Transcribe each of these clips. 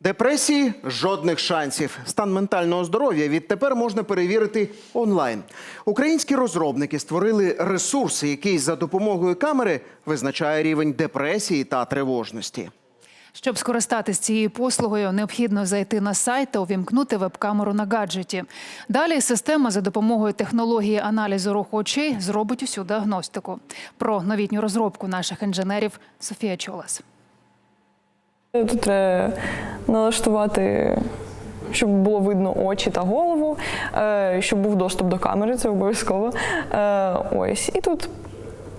Депресії жодних шансів. Стан ментального здоров'я відтепер можна перевірити онлайн. Українські розробники створили ресурс, який за допомогою камери визначає рівень депресії та тривожності. Щоб скористатись цією послугою, необхідно зайти на сайт та увімкнути веб-камеру на гаджеті. Далі система за допомогою технології аналізу руху очей зробить усю діагностику. Про новітню розробку наших інженерів Софія Чолас. Тут треба налаштувати, щоб було видно очі та голову, е, щоб був доступ до камери, це обов'язково. Е, Ось. І тут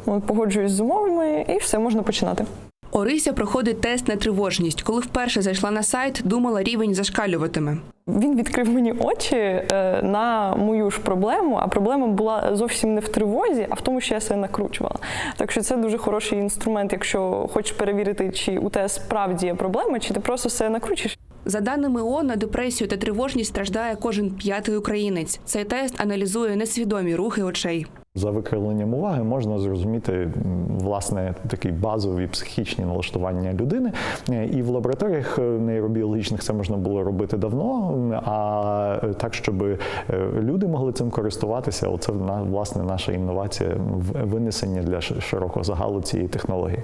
погоджуюсь з умовами, і все можна починати. Орися проходить тест на тривожність. Коли вперше зайшла на сайт, думала, рівень зашкалюватиме. Він відкрив мені очі е, на мою ж проблему, а проблема була зовсім не в тривозі, а в тому, що я себе накручувала. Так що це дуже хороший інструмент, якщо хочеш перевірити, чи у тебе справді є проблема, чи ти просто себе накручуєш. За даними ООН, на депресію та тривожність страждає кожен п'ятий українець. Цей тест аналізує несвідомі рухи очей. За викривленням уваги можна зрозуміти власне такі базові психічні налаштування людини. Е, І в лабораторіях е, нейробіологічних це можна було робити давно. А е, так, щоб люди могли цим користуватися, оце власне наша інновація винесення для широкого загалу цієї технології.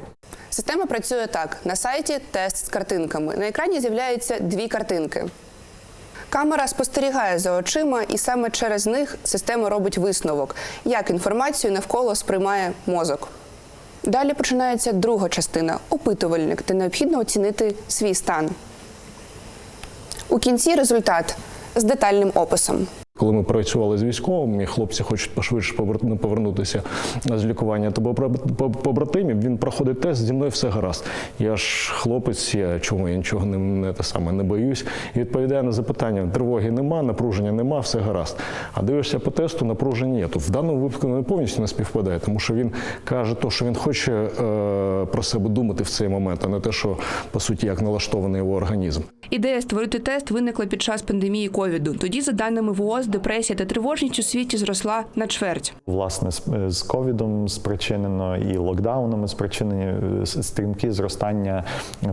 Система працює так: на сайті тест з картинками. На екрані з'являються дві картинки. Камера спостерігає за очима, і саме через них система робить висновок, як інформацію навколо сприймає мозок. Далі починається друга частина опитувальник, де необхідно оцінити свій стан. У кінці результат з детальним описом. Коли ми працювали з військовими, і хлопці хочуть пошвидше ну, повернутися з лікування побра- побратимів, він проходить тест, зі мною все гаразд. Я ж хлопець, я чому я нічого не, не те саме не боюсь. І відповідає на запитання: тривоги нема, напруження нема, все гаразд. А дивишся по тесту, напруження є. То в даному випадку не повністю не співпадає, тому що він каже, то, що він хоче е, про себе думати в цей момент, а не те, що по суті як налаштований його організм. Ідея створити тест виникла під час пандемії ковіду. Тоді, за даними ВООЗ, депресія та тривожність у світі зросла на чверть. Власне, з- з ковідом спричинено і локдаунами спричинені е, стрімкі зростання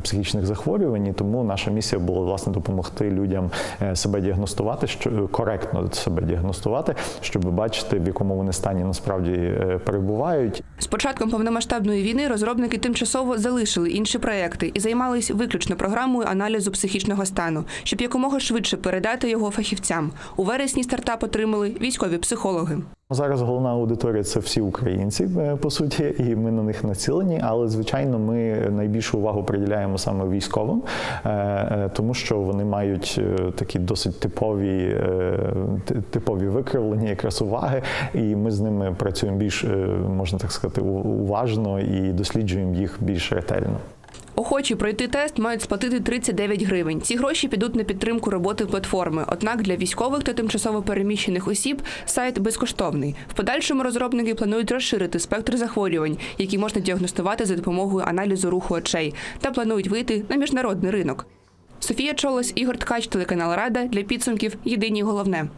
психічних захворювань. І тому наша місія була власне допомогти людям е, себе діагностувати, що коректно себе діагностувати, щоб бачити, в якому вони стані насправді е, перебувають. З початком повномасштабної війни розробники тимчасово залишили інші проекти і займались виключно програмою аналізу психічного стану, щоб якомога швидше передати його фахівцям. У вересні стартап отримали військові психологи. Зараз головна аудиторія це всі українці, е, по суті, і ми на них націлені. Але звичайно, ми найбільшу увагу приділяємо саме військовим, е, е, тому що вони мають такі досить типові, типові викривлення, якраз уваги, і ми з ними працюємо більш, можна так сказати, уважно і досліджуємо їх більш ретельно. Охочі пройти тест мають сплатити 39 гривень. Ці гроші підуть на підтримку роботи платформи. Однак для військових та тимчасово переміщених осіб сайт безкоштовний. В подальшому розробники планують розширити спектр захворювань, які можна діагностувати за допомогою аналізу руху очей, та планують вийти на міжнародний ринок. Софія Чолос, Ігор Ткач, телеканал Рада для підсумків. Єдині головне.